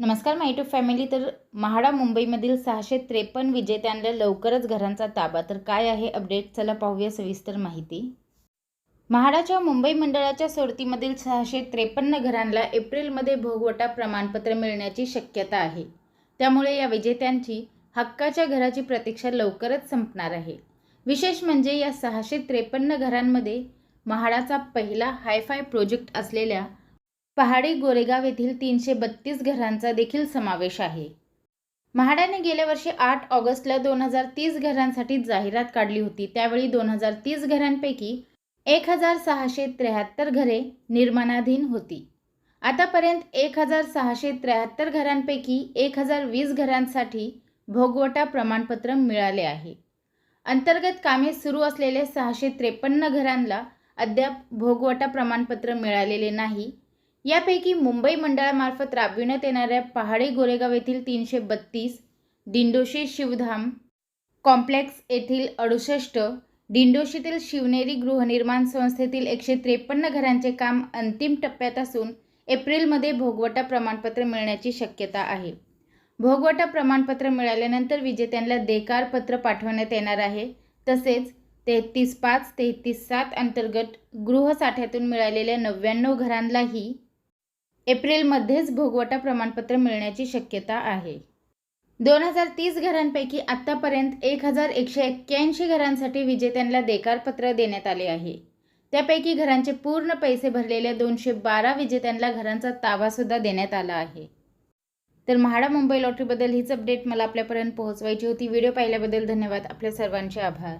नमस्कार मायटू फॅमिली. तर म्हाडा मुंबईमधील सहाशे त्रेपन्न विजेत्यांना लवकरच घरांचा ताबा. तर काय आहे अपडेट? चला पाहूया सविस्तर माहिती. म्हाडाच्या मुंबई मंडळाच्या सोडतीमधील सहाशे त्रेपन्न घरांना एप्रिलमध्ये भोगवटा प्रमाणपत्र मिळण्याची शक्यता आहे. त्यामुळे या विजेत्यांची हक्काच्या घराची प्रतीक्षा लवकरच संपणार आहे. विशेष म्हणजे या सहाशे त्रेपन्न घरांमध्ये म्हाडाचा पहिला हायफाय प्रोजेक्ट असलेल्या पहाडी गोरेगाव येथील तीनशे बत्तीस घरांचा देखील समावेश आहे. म्हाडाने गेल्या वर्षी आठ ऑगस्टला दोन हजार तीस घरांसाठी जाहिरात काढली होती. त्यावेळी दोन हजार तीस घरांपैकी एक हजार सहाशे त्र्याहत्तर घरे निर्माणाधीन होती. आतापर्यंत एक हजार सहाशे त्र्याहत्तर घरांपैकी एक हजार वीस घरांसाठी भोगवटा प्रमाणपत्र मिळाले आहे. अंतर्गत कामे सुरू असलेले सहाशे त्रेपन्न घरांना अद्याप भोगवटा प्रमाणपत्र मिळालेले नाही. यापैकी मुंबई मंडळामार्फत राबविण्यात येणाऱ्या पहाडे गोरेगाव येथील तीनशे बत्तीस दिंडोशी शिवधाम कॉम्प्लेक्स येथील अडुसष्ट दिंडोशीतील शिवनेरी गृहनिर्माण संस्थेतील एकशे त्रेपन्न घरांचे काम अंतिम टप्प्यात असून एप्रिलमध्ये भोगवटा प्रमाणपत्र मिळण्याची शक्यता आहे. भोगवटा प्रमाणपत्र मिळाल्यानंतर विजेत्यांना देकार पत्र पाठवण्यात येणार आहे. तसेच तेहतीस पाच तेहतीस सात अंतर्गत गृहसाठ्यातून मिळालेल्या नव्याण्णव घरांनाही एप्रिलमध्येच भोगवटा प्रमाणपत्र मिळण्याची शक्यता आहे. दोन हजार तीस घरांपैकी आत्तापर्यंत एक हजार एकशे एक्क्याऐंशी घरांसाठी विजेत्यांना देकारपत्र देण्यात आले आहे. त्यापैकी घरांचे पूर्ण पैसे भरलेल्या दोनशे बारा विजेत्यांना घरांचा ताबासुद्धा देण्यात आला आहे. तर म्हाडा मुंबई लॉटरीबद्दल हीच अपडेट मला आपल्यापर्यंत पोहोचवायची होती. व्हिडिओ पाहिल्याबद्दल धन्यवाद. आपल्या सर्वांचे आभार.